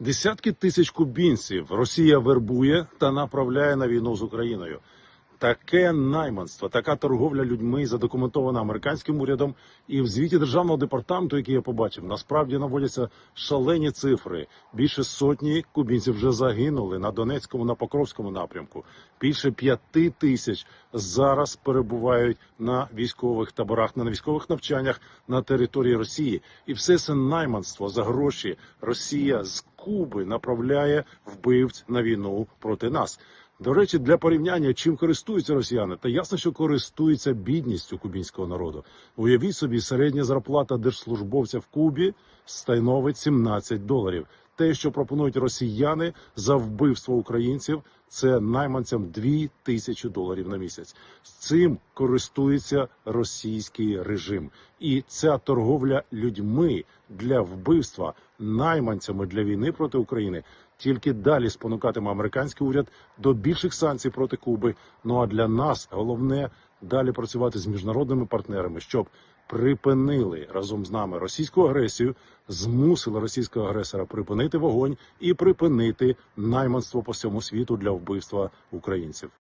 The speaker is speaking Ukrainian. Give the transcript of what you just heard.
Десятки тисяч кубінців Росія вербує та направляє на війну з Україною. Таке найманство, така торговля людьми задокументована американським урядом. І в звіті державного департаменту, який я побачив, насправді наводяться шалені цифри. Більше сотні кубінців вже загинули на Донецькому, на Покровському напрямку. Більше п'яти тисяч зараз перебувають на військових таборах, на військових навчаннях на території Росії. І все це найманство за гроші Росія з Куби направляє вбивць на війну проти нас. До речі, для порівняння, чим користуються росіяни, та ясно, що користуються бідністю кубінського народу. Уявіть собі, середня зарплата держслужбовця в Кубі становить 17 доларів. Те, що пропонують росіяни за вбивство українців, це найманцям 2 тисячі доларів на місяць. З цим користується російський режим, і ця торговля людьми для вбивства найманцями для війни проти України тільки далі спонукатиме американський уряд до більших санкцій проти Куби. Ну а для нас головне далі працювати з міжнародними партнерами, щоб припинили разом з нами російську агресію, змусили російського агресора припинити вогонь і припинити найманство по всьому світу для вбивства українців.